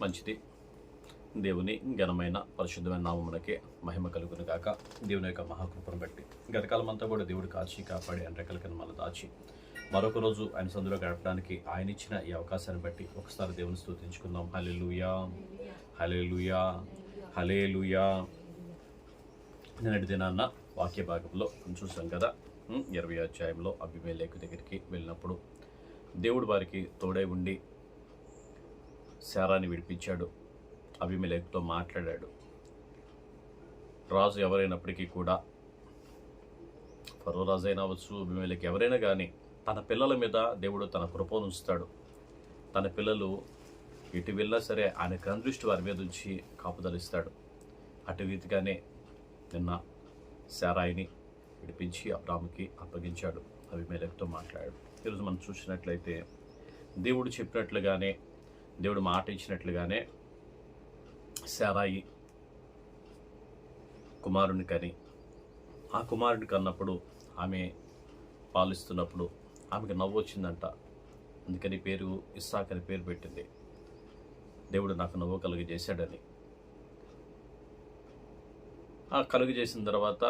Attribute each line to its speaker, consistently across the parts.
Speaker 1: మంచిది. దేవుని ఘనమైన పరిశుద్ధమైన నామమునకే మహిమ కలుగును కాక దేవుని యొక్క మహాకృపను బట్టి గతకాలం అంతా కూడా దేవుడు కాచి కాపాడి ఆయన రెక్కల కింద మళ్ళీ దాచి మరొక రోజు ఆయన సందులో గడపడానికి ఆయన ఇచ్చిన ఈ అవకాశాన్ని బట్టి ఒకసారి దేవుని స్తుతించుకుందాం. హలెలుయా హలెలుయా హలేలుయా నిన్నటి దినాన్న వాక్య భాగంలో చూసాం కదా ఇరవై అధ్యాయంలో అభిమేలేకు దగ్గరికి వెళ్ళినప్పుడు దేవుడు వారికి తోడై ఉండి శారాన్ని విడిపించాడు. అభిమేలేకుతో మాట్లాడాడు. రాజు ఎవరైనప్పటికీ కూడా ఫరో రాజు అయినా అవ్వచ్చు అభిమేలేకు ఎవరైనా కానీ తన పిల్లల మీద దేవుడు తన కృపను ఉంచుతాడు. తన పిల్లలు ఇటు వెళ్ళినా సరే ఆయన కనుదృష్టి వారి మీద ఉంచి కాపుదలిస్తాడు అటు రీతిగానే నిన్న శారాయిని విడిపించి అబ్రాముకి అప్పగించాడు. అభిమేలకుతో మాట్లాడాడు. ఈరోజు మనం చూసినట్లయితే దేవుడు చెప్పినట్లుగానే దేవుడు మాట ఇచ్చినట్లుగానే శారాయి కుమారుని కని ఆ కుమారుని కన్నప్పుడు ఆమె పాలిస్తున్నప్పుడు ఆమెకు నవ్వు వచ్చిందంట. అందుకని పేరు ఇస్సాక్ అని పేరు పెట్టింది. దేవుడు నాకు నవ్వు కలుగజేశాడని. ఆ కలుగు చేసిన తర్వాత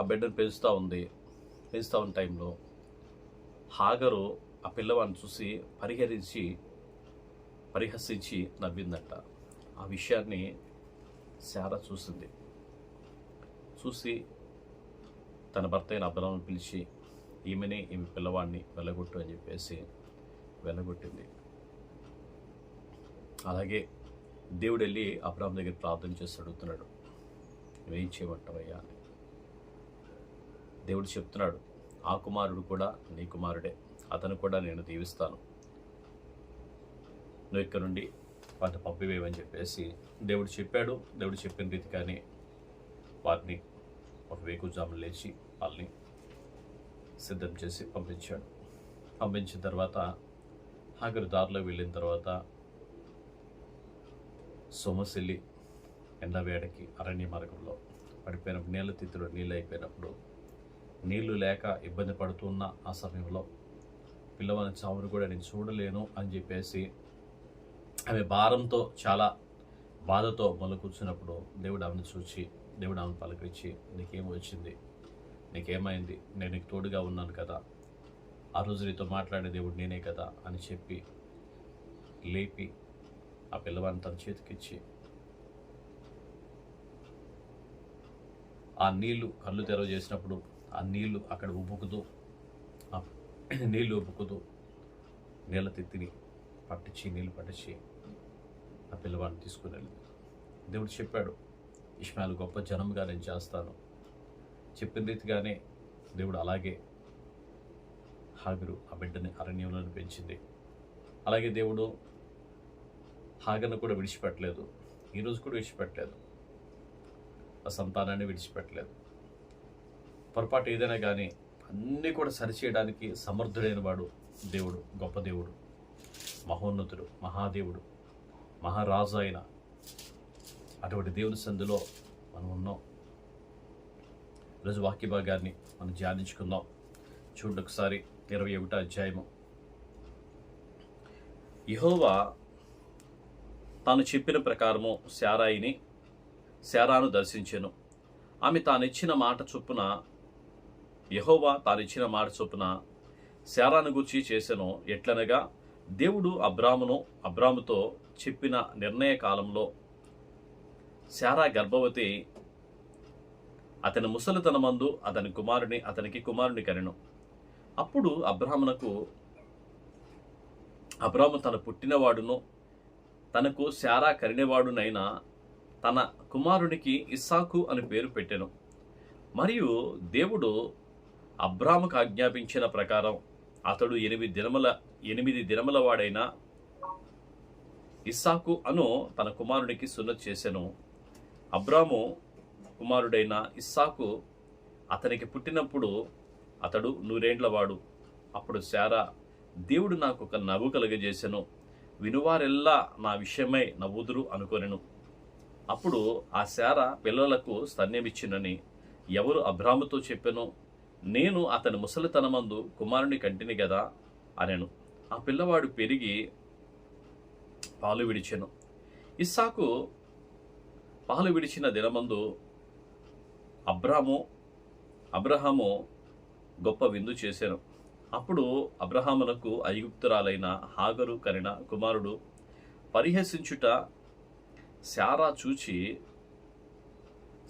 Speaker 1: ఆ బిడ్డను పెంచుతూ ఉంది. పెంచుతూ ఉన్న టైంలో హాగరు ఆ పిల్లవాడిని చూసి పరిహరించి పరిహసించి నవ్విందంట. ఆ విషయాన్ని శార చూసింది. చూసి తన భర్త అయిన అబ్రహాం పిలిచి ఈమెని ఈమె పిల్లవాడిని వెళ్ళగొట్టు అని చెప్పేసి వెళ్ళగొట్టింది అలాగే దేవుడు వెళ్ళి అబ్రాహం దగ్గర ప్రార్థన చేసి అడుగుతున్నాడు. నువ్వేం చేయమంటావయ్యా అని. దేవుడు చెప్తున్నాడు ఆ కుమారుడు కూడా నీ కుమారుడే అతను కూడా నేను దీవిస్తాను. నువ్వు ఇక్కడ నుండి వాటిని పంపివేయమని చెప్పేసి దేవుడు చెప్పాడు. దేవుడు చెప్పిన రీతిగానే వారిని ఒక వేకుజాములు లేచి వాళ్ళని సిద్ధం చేసి పంపించాడు. పంపించిన తర్వాత హాగరు దారిలో వెళ్ళిన తర్వాత సొమసిల్లి ఎండవేడకి అరణ్య మార్గంలో పడిపోయినప్పుడు నీళ్ళ తిత్తులు నీళ్ళు అయిపోయినప్పుడు నీళ్ళు లేక ఇబ్బంది పడుతున్న ఆ సమయంలో పిల్లవాని చావును కూడా నేను చూడలేను అని చెప్పేసి ఆమె భారంతో చాలా బాధతో మొదలు కూర్చున్నప్పుడు దేవుడు ఆమెను చూచి దేవుడు ఆమెను పలకరించి నీకేం వచ్చింది? నీకేమైంది? నేను నీకు తోడుగా ఉన్నాను కదా. ఆ రోజు నీతో మాట్లాడే దేవుడు నేనే కదా అని చెప్పి లేపి ఆ పిల్లవాడిని తన చేతికిచ్చి ఆ నీళ్ళు కళ్ళు తెరవ చేసినప్పుడు ఆ నీళ్ళు అక్కడ ఉబ్బుకుతూ ఆ ఉబ్బుకుతూ నీళ్ళ తిత్తిని పట్టించి నీళ్ళు పట్టించి ఆ పిల్లవాడిని తీసుకుని వెళ్ళింది దేవుడు చెప్పాడు ఇష్మాయిల్ గొప్ప జనంగా నేను చేస్తాను. చెప్పిన రీతిగానే దేవుడు అలాగే హాగరు ఆ బిడ్డని అరణ్యంలో పెంచింది. అలాగే దేవుడు హాగర్ను కూడా విడిచిపెట్టలేదు. ఈరోజు కూడా విడిచిపెట్టలేదు. ఆ సంతానాన్ని విడిచిపెట్టలేదు. పొరపాటు ఏదైనా కానీ అన్నీ కూడా సరిచేయడానికి సమర్థుడైన వాడు దేవుడు గొప్ప దేవుడు. మహోన్నతుడు మహాదేవుడు మహారాజు అయిన అటువంటి దేవుని సందులో మనం ఉన్నాం. ఈరోజు వాక్య భాగాన్ని మనం ధ్యానించుకుందాం. చూడండి ఒకసారి ఇరవై ఒకటో అధ్యాయము. యహోవా తాను చెప్పిన ప్రకారము శారాయిని శారాను దర్శించాను. ఆమె తానిచ్చిన మాట చొప్పున యహోవా తానిచ్చిన మాట చొప్పున శారాను గురించి చేశాను ఎట్లనగా దేవుడు అబ్రామును అబ్రాముతో చెప్పిన నిర్ణయ కాలంలో శారా గర్భవతి అతని ముసలితనమందు అతని కుమారుని అతనికి కుమారుని కనెను. అప్పుడు అబ్రాహ్మణకు అబ్రాము తన పుట్టినవాడును తనకు శారా కరినవాడునైనా తన కుమారునికి ఇస్సాకు అని పేరు పెట్టెను. మరియు దేవుడు అబ్రాముకు ఆజ్ఞాపించిన ప్రకారం అతడు ఎనిమిది దినముల ఎనిమిది దినముల వాడైన ఇస్సాకు అను తన కుమారునికి సున్నతి చేశాను అబ్రాము కుమారుడైన ఇస్సాకు అతనికి పుట్టినప్పుడు అతడు నూరేండ్లవాడు అప్పుడు శారా దేవుడు నాకు ఒక నవ్వు కలుగజేసెను. వినువారెల్లా నా విషయమై నవ్వుదురు అనుకొనెను. అప్పుడు ఆ శార పిల్లలకు స్తన్యమిచ్చినని ఎవరు అబ్రాముతో చెప్పెను? నేను అతని ముసలితనమందు కుమారుని కంటిని గదా అనెను. ఆ పిల్లవాడు పెరిగి పాలు విడిచెను. ఇస్సాకు పాలు విడిచిన దినమందు అబ్రాము అబ్రహాము గొప్ప విందు చేశాను అప్పుడు అబ్రహామునకు ఐగుప్తురాలైన హాగరు కరిన కుమారుడు పరిహసించుట శారా చూచి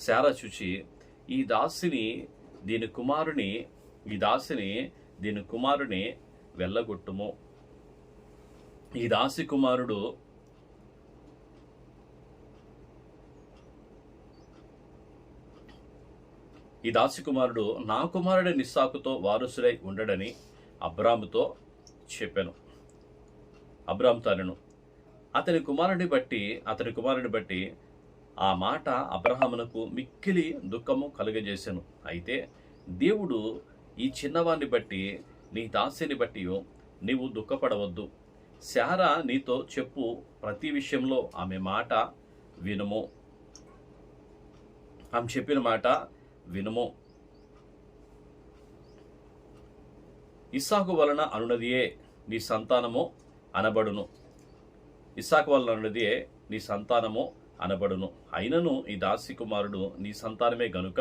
Speaker 1: శారా చూచి ఈ దాసిని దీని కుమారుని ఈ దాసిని దీని కుమారుని వెళ్ళగొట్టుము. ఈ దాసి కుమారుడు ఈ దాసి కుమారుడు నా కుమారుడి నిస్సాకుతో వారసుడై ఉండడని అబ్రాముతో చెప్పాను. అబ్రామ్ తనను అతని కుమారుని బట్టి అతని కుమారుని బట్టి ఆ మాట అబ్రహామునకు మిక్కిలి దుఃఖము కలుగజేశాను అయితే దేవుడు ఈ చిన్నవాణ్ణి బట్టి నీ దాసిని బట్టి నీవు దుఃఖపడవద్దు. శారా నీతో చెప్పు ప్రతి విషయంలో ఆమె మాట వినుము. ఆమె చెప్పిన మాట వినుము. ఇస్సాకు వలన అనునదియే నీ సంతానము అనబడును. ఇస్సాకు వలన అనునదియే నీ సంతానము అనబడును. అయినను ఈ దాసి కుమారుడు నీ సంతానమే గనుక.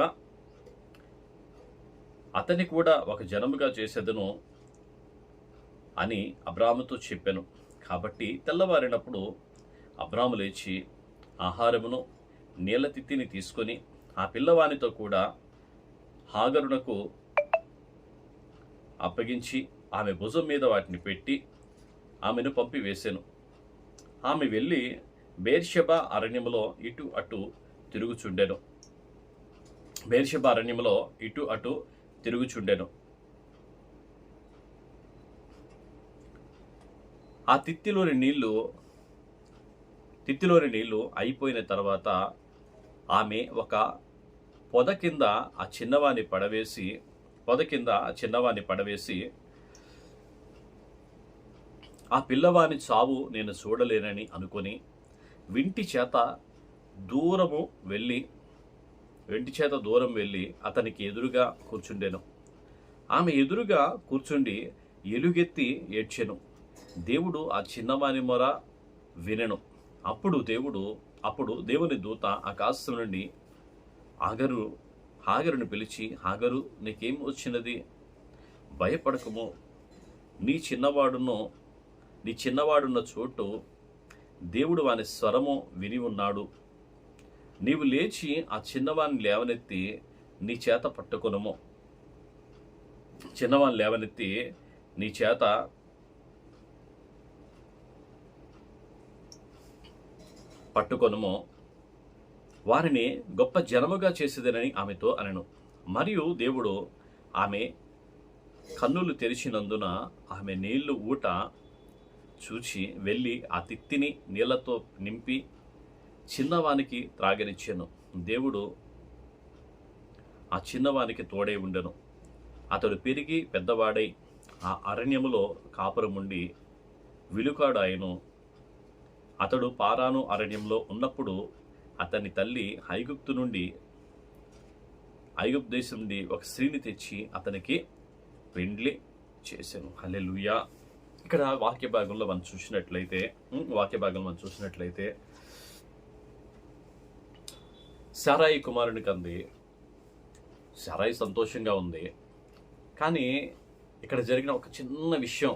Speaker 1: అతని కూడా ఒక జనముగా చేసేదను అని అబ్రాముతో చెప్పాను. కాబట్టి తెల్లవారినప్పుడు అబ్రాము లేచి ఆహారమును నీళ్ళ తిత్తిని తీసుకొని ఆ పిల్లవానితో కూడా హాగరునకు అప్పగించి ఆమె భుజం మీద వాటిని పెట్టి ఆమెను పంపివేశాను ఆమె వెళ్ళి బేర్షబ అరణ్యములో ఇటు అటు తిరుగుచుండెను. బేర్షబ అరణ్యములో ఇటు అటు తిరుగుచుండెను. ఆ తిత్తిలోని నీళ్ళు తిత్తిలోని నీళ్ళు అయిపోయిన తర్వాత ఆమె ఒక పొద కింద ఆ చిన్నవాణ్ణి పడవేసి పొద కింద ఆ చిన్నవాణ్ణి పడవేసి ఆ పిల్లవాని చావు నేను చూడలేనని అనుకొని వింటి చేత దూరము వెళ్ళి వెంటి చేత దూరం వెళ్ళి అతనికి ఎదురుగా కూర్చుండెను. ఆమె ఎదురుగా కూర్చుండి ఎలుగెత్తి ఏడ్చెను. దేవుడు ఆ చిన్నవాని మొర వినెను. అప్పుడు దేవుడు అప్పుడు దేవుని దూత ఆకాశం నుండి ఆగరు హాగరును పిలిచి హాగరు నీకేం వచ్చినది? భయపడకము. నీ చిన్నవాడును నీ చిన్నవాడున్న చోటు దేవుడు వాని స్వరము విని ఉన్నాడు. నీవు లేచి ఆ చిన్నవాణ్ణి లేవనెత్తి నీ చేత పట్టుకొనము. చిన్నవాణ్ణి లేవనెత్తి నీ చేత పట్టుకొనుము. వారిని గొప్ప జనముగా చేసేదనని ఆమెతో అనను. మరియు దేవుడు ఆమె కన్నులు తెరిచినందున ఆమె నీళ్ళు ఊట చూచి వెళ్ళి ఆ తిత్తిని నీళ్ళతో నింపి చిన్నవానికి త్రాగనిచ్చాను. దేవుడు ఆ చిన్నవానికి తోడై ఉండెను. అతడు పెరిగి పెద్దవాడై ఆ అరణ్యములో కాపురముండి విలుకాడు ఆయను అతడు పారాను అరణ్యంలో ఉన్నప్పుడు అతని తల్లి ఐగుప్తు నుండి ఐగుప్తు దేశం నుండి ఒక స్త్రీని తెచ్చి అతనికి పెండ్లి చేశాను హల్లెలూయా. ఇక్కడ వాక్య భాగంలో మనం చూసినట్లయితే వాక్య భాగంలో మనం చూసినట్లయితే సారాయి కుమారునికి అంది సారాయి సంతోషంగా ఉంది. కానీ ఇక్కడ జరిగిన ఒక చిన్న విషయం.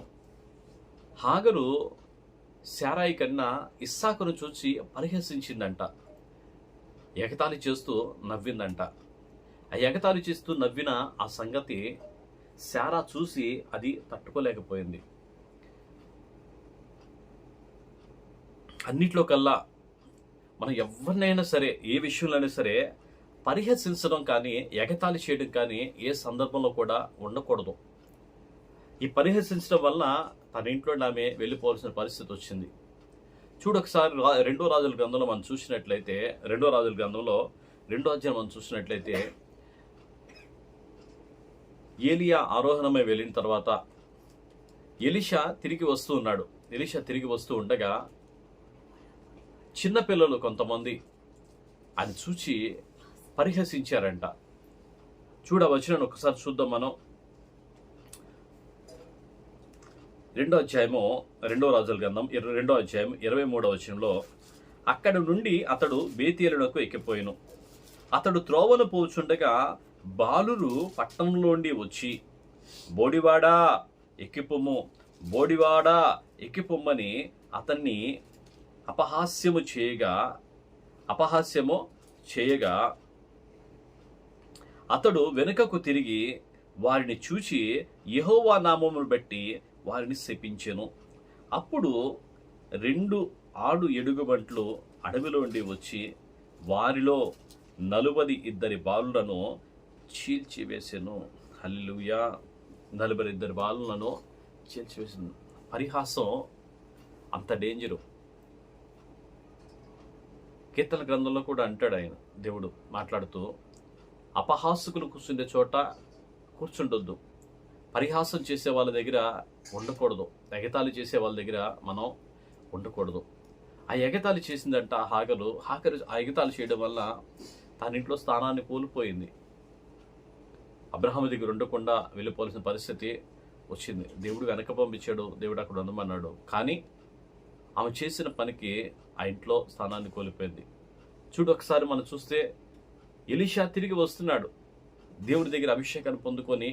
Speaker 1: హాగరు శారాయి కన్నా ఇస్సాకును చూసి పరిహసించిందంట. ఎగతాళి చేస్తూ నవ్విందంట. ఆ ఎగతాళి చేస్తూ నవ్విన ఆ సంగతి శారా చూసి అది తట్టుకోలేకపోయింది. అన్నిట్లో కల్లా మనం ఎవరినైనా సరే ఏ విషయంలోనైనా సరే పరిహసించడం కానీ ఎగతాళి చేయడం కానీ ఏ సందర్భంలో కూడా ఉండకూడదు. ఈ పరిహసించడం వల్ల తన ఇంట్లో ఆమె వెళ్ళిపోవాల్సిన పరిస్థితి వచ్చింది. చూడు ఒకసారి రెండో రాజుల గ్రంథంలో మనం చూసినట్లయితే రెండో రాజుల గ్రంథంలో రెండో అధ్యాయం మనం చూసినట్లయితే ఏలియా ఆరోహణమై వెళ్ళిన తర్వాత ఎలిషా తిరిగి వస్తూ ఉన్నాడు. ఎలిషా తిరిగి వస్తూ ఉండగా చిన్నపిల్లలు కొంతమంది. అది చూచి పరిహసించారంట. చూడ వచ్చిన ఒకసారి చూద్దాం మనం. రెండో అధ్యాయము రెండో రాజుల గ్రంథం ఇరవై రెండో అధ్యాయం ఇరవై మూడో వచనంలో అక్కడి నుండి అతడు బేతీయులకు ఎక్కిపోయాను. అతడు త్రోవను పోచుండగా బాలురు పట్టణంలోండి వచ్చి బోడివాడా ఎక్కిపొమ్ము బోడివాడా ఎక్కిపొమ్మని అతన్ని అపహాస్యము చేయగా అపహాస్యము చేయగా అతడు వెనుకకు తిరిగి వారిని చూచి యెహోవా నామమును బట్టి వారిని శపించెను. అప్పుడు రెండు ఆడు ఎడుగుబంట్లు అడవిలోండి వచ్చి వారిలో నలుబది ఇద్దరి బాలులను చీల్చివేసెను. హల్లుయా నలుబరి ఇద్దరి బాలులను చీల్చివేసాను. పరిహాసం అంత డేంజరు కీర్తన గ్రంథంలో కూడా అంటాడు ఆయన దేవుడు మాట్లాడుతూ అపహాసుకులు కూర్చుండే చోట కూర్చుండొద్దు. పరిహాసం చేసే వాళ్ళ దగ్గర ఉండకూడదు. ఎగతాళి చేసే వాళ్ళ దగ్గర మనం ఉండకూడదు. ఆ ఎగతాళి చేసిందంట ఆ హాగలు. హాకరు ఆ ఎగతాళి చేయడం వల్ల తన ఇంట్లో స్థానాన్ని కోల్పోయింది. అబ్రహాం దగ్గర ఉండకుండా వెళ్ళిపోవాల్సిన పరిస్థితి వచ్చింది. దేవుడు వెనక పంపించాడు. దేవుడు అక్కడ ఉండమన్నాడు. కానీ ఆమె చేసిన పనికి ఆ ఇంట్లో స్థానాన్ని కోల్పోయింది. చూడు ఒకసారి మనం చూస్తే ఎలిషా తిరిగి వస్తున్నాడు. దేవుడి దగ్గర అభిషేకాన్ని పొందుకొని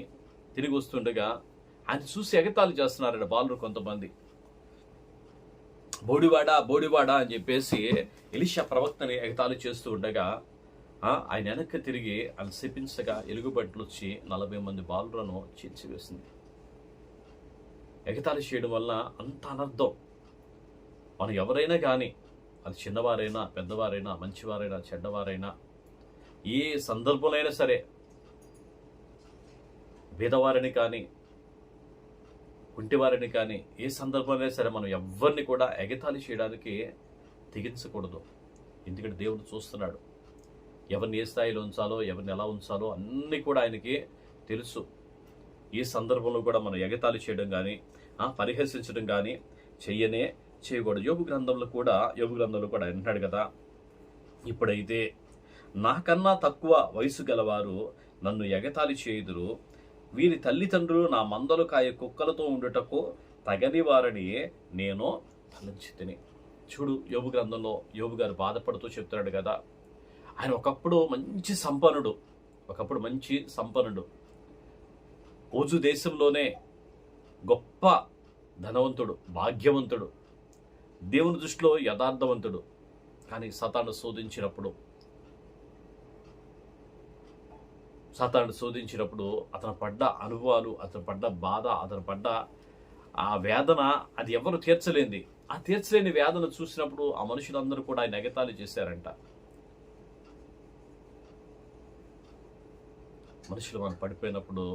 Speaker 1: తిరిగి వస్తుండగా ఆయన చూసి ఎగతాళి చేస్తున్నారట బాలురు కొంతమంది. బోడివాడా బోడివాడా అని చెప్పేసి ఎలిషా ప్రవక్తని ఎగతాళి చేస్తూ ఉండగా ఆయన వెనక్కి తిరిగి ఆయన శపించగా ఎలుగుబట్లు వచ్చి నలభై మంది బాలులను చీల్చివేసింది. ఎగతాళి చేయడం వల్ల అంత అనర్థం మనం ఎవరైనా కానీ అది చిన్నవారైనా పెద్దవారైనా మంచివారైనా చెడ్డవారైనా ఏ సందర్భంలో సరే బీదవారిని కానీ కుంటివారిని కానీ ఏ సందర్భంలో సరే మనం ఎవరిని కూడా ఎగతాళి చేయడానికి తెగించకూడదు. ఎందుకంటే దేవుడు చూస్తున్నాడు. ఎవరిని ఏ స్థాయిలో ఉంచాలో ఎవరిని ఎలా ఉంచాలో అన్నీ కూడా ఆయనకి తెలుసు. ఈ సందర్భంలో కూడా మనం ఎగతాళి చేయడం కానీ పరిహసించడం కానీ చెయ్యనే చేయకూడదు. యోగు గ్రంథంలో కూడా యోగు గ్రంథంలో కూడా ఆయన అంటాడు కదా ఇప్పుడైతే నాకన్నా తక్కువ వయసు గలవారు నన్ను ఎగతాళి చేయుదురు. వీరి తల్లిదండ్రులు నా మందలు కాయ కుక్కలతో ఉండుటకు తగని వారని నేను తలంచి తిని చూడు యోబు గ్రంథంలో యోబు గారు బాధపడుతూ చెప్తున్నాడు కదా. ఆయన ఒకప్పుడు మంచి సంపన్నుడు. ఒకప్పుడు మంచి సంపన్నుడు. ఓజు దేశంలోనే గొప్ప ధనవంతుడు భాగ్యవంతుడు. దేవుని దృష్టిలో యథార్థవంతుడు. కానీ సతాను శోధించినప్పుడు సతాను శోధించినప్పుడు అతను పడ్డ అనుభవాలు అతను పడ్డ బాధ అతను పడ్డ ఆ వేదన అది ఎవరు తీర్చలేంది ఆ తీర్చలేని వేదన చూసినప్పుడు ఆ మనుషులందరూ కూడా ఆయన ఎగతాళి చేశారంట. మనుషులు మనం పడిపోయినప్పుడు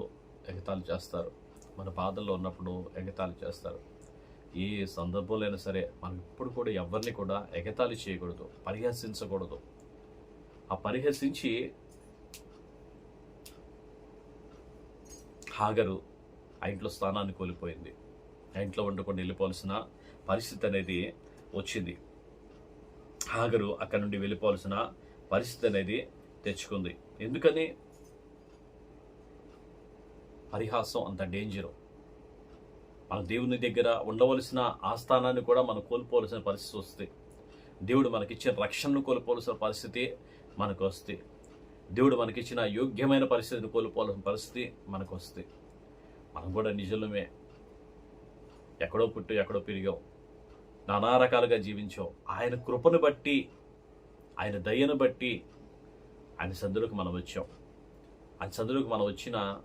Speaker 1: ఎగతాళి చేస్తారు. మన బాధల్లో ఉన్నప్పుడు ఎగతాళి చేస్తారు. ఏ సందర్భంలో అయినా సరే మనం ఇప్పుడు కూడా ఎవరిని కూడా ఎగతాళి చేయకూడదు పరిహసించకూడదు. ఆ పరిహసించి హాగరు ఆ ఇంట్లో స్థానాన్ని కోల్పోయింది. ఆ ఇంట్లో వండుకొని వెళ్ళిపోవాల్సిన పరిస్థితి అనేది వచ్చింది. హాగరు అక్కడి నుండి వెళ్ళిపోవాల్సిన పరిస్థితి అనేది తెచ్చుకుంది. ఎందుకని? పరిహాసం అంత డేంజరు. మన దేవుని దగ్గర ఉండవలసిన ఆస్థానాన్ని కూడా మనం కోల్పోవలసిన పరిస్థితి వస్తుంది దేవుడు మనకిచ్చిన రక్షణను కోల్పోవలసిన పరిస్థితి మనకు వస్తుంది దేవుడు మనకిచ్చిన యోగ్యమైన పరిస్థితిని కోల్పోవాల్సిన పరిస్థితి మనకు వస్తుంది మనం కూడా నిజమే ఎక్కడో పుట్టు ఎక్కడో పెరిగాం. నానా రకాలుగా జీవించాం. ఆయన కృపను బట్టి ఆయన దయను బట్టి ఆయన సందులకు మనం వచ్చాం. ఆయన సందులకు మనం వచ్చిన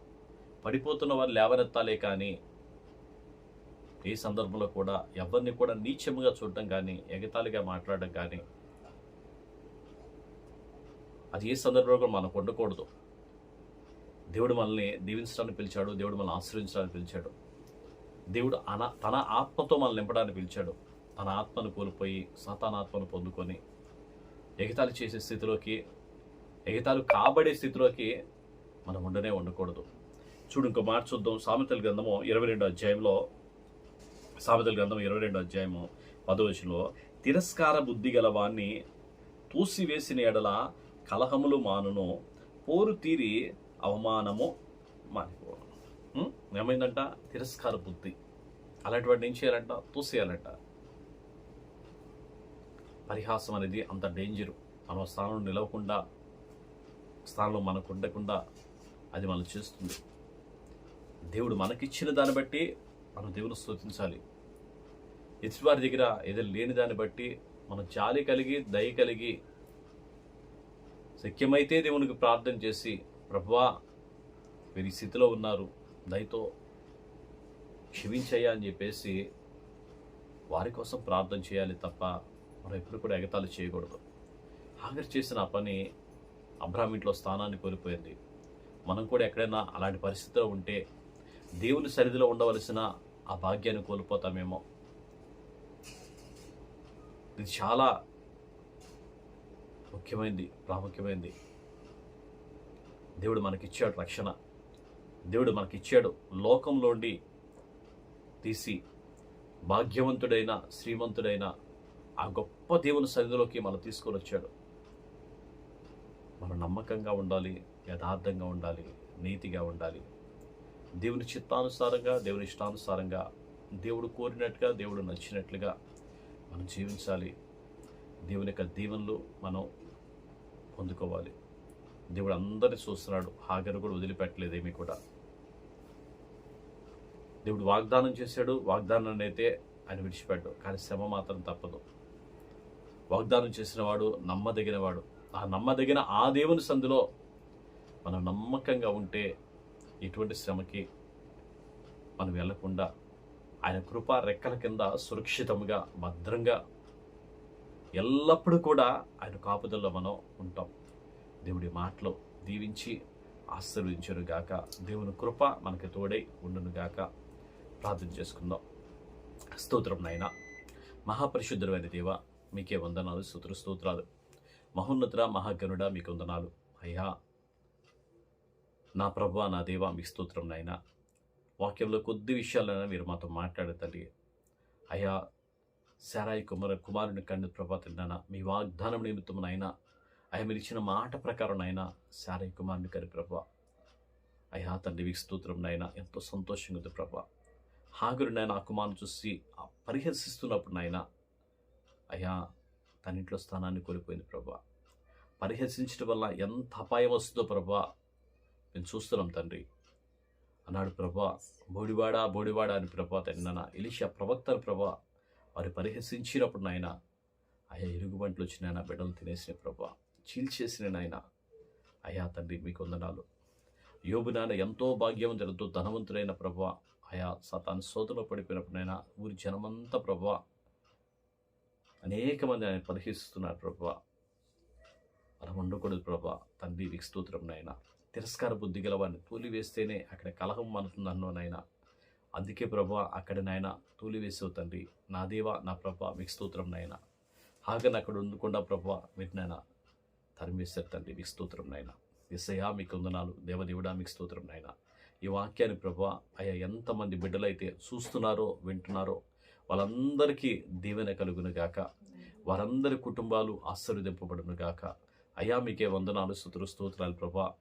Speaker 1: పడిపోతున్న వారు లేవనెత్తాలే కానీ ఏ సందర్భంలో కూడా ఎవరిని కూడా నీచముగా చూడడం కానీ ఎగతాళిగా మాట్లాడడం కానీ అది ఏ సందర్భంలో కూడా మనకు ఉండకూడదు. దేవుడు మనల్ని దీవించడానికి పిలిచాడు దేవుడు మనల్ని ఆశ్రయించడానికి పిలిచాడు. దేవుడు అన తన ఆత్మతో మనల్ని నింపడానికి పిలిచాడు. తన ఆత్మను కోల్పోయి సాతానాత్మను పొందుకొని ఎగతాళి చేసే స్థితిలోకి ఎగతాళి కాబడే స్థితిలోకి మనం ఉండనే ఉండకూడదు. చూడు ఇంకో మాట చూద్దాం. సామెతల గ్రంథము ఇరవై రెండో అధ్యాయంలో సామెతల గ్రంథం ఇరవై రెండు అధ్యాయము పదవచనంలో తిరస్కార బుద్ధి గల వాణ్ణి తూసివేసిన ఎడల కలహములు మానును పోరు తీరి అవమానము మానిపోను. ఏమైందంట? తిరస్కార బుద్ధి. అలాంటి వాడిని ఏం చేయాలంట? తోసేయాలంట. పరిహాసం అనేది అంత డేంజరు. మన స్థానంలో నిలవకుండా స్థానంలో మనకు ఉండకుండా అది మనం చేస్తుంది. దేవుడు మనకిచ్చిన దాన్ని బట్టి మనం దేవుని స్తుతించాలి. ఎదుటివారి దగ్గర ఏదో లేని దాన్ని బట్టి మనం జాలి కలిగి దయ కలిగి శక్యమైతే దేవునికి ప్రార్థన చేసి ప్రభువా వీరి స్థితిలో ఉన్నారు దయతో క్షమించయ్యా అని చెప్పేసి వారి కోసం ప్రార్థన చేయాలి తప్ప మనం ఎప్పుడు కూడా ఎగతాళి చేయకూడదు. ఆఖరి చేసిన పని అబ్రాహ్మ ఇంట్లో స్థానాన్ని కోల్పోయింది. మనం కూడా ఎక్కడైనా అలాంటి పరిస్థితిలో ఉంటే దేవుని సరిధిలో ఉండవలసిన ఆ భాగ్యాన్ని కోల్పోతామేమో. ఇది చాలా ముఖ్యమైనది ప్రాముఖ్యమైనది దేవుడు మనకిచ్చాడు రక్షణ. దేవుడు మనకిచ్చాడు లోకంలోండి తీసి భాగ్యవంతుడైన శ్రీమంతుడైన ఆ గొప్ప దేవుని సన్నిధిలోకి మనం తీసుకొని వచ్చాడు. మనం నమ్మకంగా ఉండాలి యథార్థంగా ఉండాలి నీతిగా ఉండాలి. దేవుని చిత్తానుసారంగా దేవుని ఇష్టానుసారంగా దేవుడు కోరినట్టుగా దేవుడు నచ్చినట్లుగా మనం జీవించాలి. దేవుని యొక్క దీవెనలు మనం పొందుకోవాలి. దేవుడు అందరిని చూస్తున్నాడు. హాగరు కూడా వదిలిపెట్టలేదు ఏమీ కూడా. దేవుడు వాగ్దానం చేశాడు. వాగ్దానాన్ని అయితే ఆయన విడిచిపెట్టాడు. కానీ శ్రమ మాత్రం తప్పదు. వాగ్దానం చేసిన వాడు నమ్మదగిన వాడు. ఆ నమ్మదగిన ఆ దేవుని సందులో మనం నమ్మకంగా ఉంటే ఎటువంటి శ్రమకి మనం వెళ్ళకుండా ఆయన కృప రెక్కల కింద సురక్షితంగా భద్రంగా ఎల్లప్పుడూ కూడా ఆయన కాపుదల్లో మనం ఉంటాం. దేవుడి మాటలు దీవించి ఆశీర్వదించను గాక. దేవుని కృప మనకి తోడై ఉండును గాక. ప్రార్థన చేసుకుందాం. స్తోత్రం నాయన. మహాపరిశుద్ధమైన దేవ మీకే వందనాలు స్తోత్ర స్తోత్రాలు. మహోన్నతుడ మహాగనుడ మీకు వందనాలు. అయ్యా నా ప్రభు నా దేవ మీకు స్తోత్రం నాయన. వాక్యంలో కొద్ది విషయాలైనా మీరు మాతో మాట్లాడే తల్లి. అయ్యా శారాయి కుమార కుమారుని కన్ను ప్రభా మీ వాగ్దానం నిమిత్తం నాయన అయ్యా మీరు ఇచ్చిన మాట ప్రకారం నాయన శారాయి కుమారుని కరి ప్రభా. అయ్యా తండ్రి మీకు స్తోత్రం నాయన ఎంతో సంతోషంగా ఉంది ప్రభా. హాగురు నాయన ఆ కుమారుని చూసి పరిహసిస్తున్నప్పుడు నాయన అయ్యా తన ఇంట్లో స్థానాన్ని కోల్పోయింది ప్రభా. పరిహసించడం వల్ల ఎంత అపాయం వస్తుందో ప్రభా మేము చూస్తున్నాం తండ్రి. అన్నాడు ప్రభా. బోడివాడా బోడివాడా అని ప్రభా తన్న ఇలిషా ప్రవక్తల ప్రభా వారి పరిహసించినప్పుడు నాయన అయ్యా ఎలుగుబంట్లు వచ్చిన ఆయన బిడ్డలు తినేసిన ప్రభా చీల్చేసిన నాయన అయ్యా తండ్రి మీకు వందనాలు. యోబు నాయన ఎంతో భాగ్యవంతులతో ధనవంతుడైన ప్రభా అయా సతాను సోదలో పడిపోయినప్పుడు నాయన ఊరి జనమంతా ప్రభా అనేక మంది ఆయన పరిహసిస్తున్నారు ప్రభా. అలా ఉండకూడదు ప్రభా తండ్రి నీకు స్తోత్రం నాయన. తిరస్కార బుద్ధి గల తూలివేస్తేనే తూలి వేస్తేనే అక్కడ కలహం మనతుంది అన్నో నాయన. అందుకే ప్రభా అక్కడ నాయన తూలి తండ్రి. నా దేవా నా ప్రభ మీకు స్తోత్రం నాయన. హాగన్ అక్కడ ఉండకుండా ప్రభా మీరు నాయన తరిమేశారు తండ్రి మీకు స్తోత్రం నాయన. ఎస్ఐయా మీకు వందనాలు. దేవదేవుడా మీకు స్తోత్రం నాయన. ఈ వాక్యాన్ని ప్రభా అయ్యా ఎంతమంది బిడ్డలైతే చూస్తున్నారో వింటున్నారో వాళ్ళందరికీ దీవెన కలుగును గాక. వారందరి కుటుంబాలు ఆశీర్వదింపబడును గాక. అయ్యా మీకే వందనాలు స్తుతులు స్తోత్రాలు ప్రభా.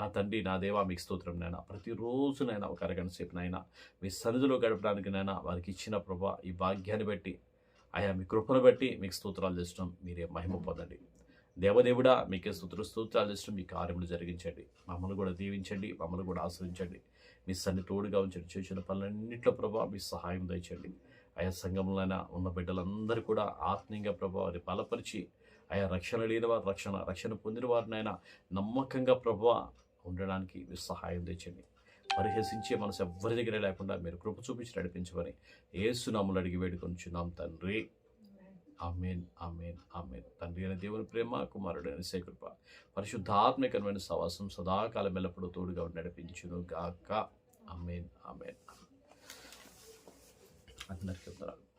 Speaker 1: నా తండ్రి నా దేవా మీకు స్తోత్రం నాయన. ప్రతిరోజు నైనా ఒక అరగంట సేపు నాయన మీ సన్నిధిలో గడపడానికి నైనా వారికి ఇచ్చిన ప్రభా ఈ భాగ్యాన్ని బట్టి ఆయా మీ కృపను బట్టి మీకు స్తోత్రాలు చేసినాం మీరే మహిమ పొందండి. దేవదేవుడా మీకే స్తోత్ర స్తోత్రాలు చేస్తున్నాం. మీ కార్యములు జరిగించండి. మమ్మల్ని కూడా దీవించండి. మమ్మల్ని కూడా ఆశ్రయించండి. మీ సన్ని తోడుగా ఉంచండి. చేసిన పనులన్నింటిలో ప్రభా మీ సహాయం దండి ఆయా సంఘంలోనైనా ఉన్న బిడ్డలందరూ కూడా ఆత్మీయంగా ప్రభావ వారి బలపరిచి ఆయా రక్షణ లేని వారు రక్షణ రక్షణ పొందిన వారినైనా నమ్మకంగా ప్రభా ఉండడానికి మీరు సహాయం తెచ్చండి పరిహసించే మనసు ఎవ్వరి దగ్గర లేకుండా మీరు కృప చూపించి నడిపించమని ఏసునాములు అడిగి వేడుకొంచున్నాం తండ్రి. Amen amen amen. తండ్రి అయిన దేవుని ప్రేమ కుమారుడైన అయిన సేకృప. పరిశుద్ధాత్మకమైన సవాసం సదాకాలం ఎల్లప్పుడూ తోడుగా నడిపించును గాక. Amen amen. అందరికీ వందనాలు.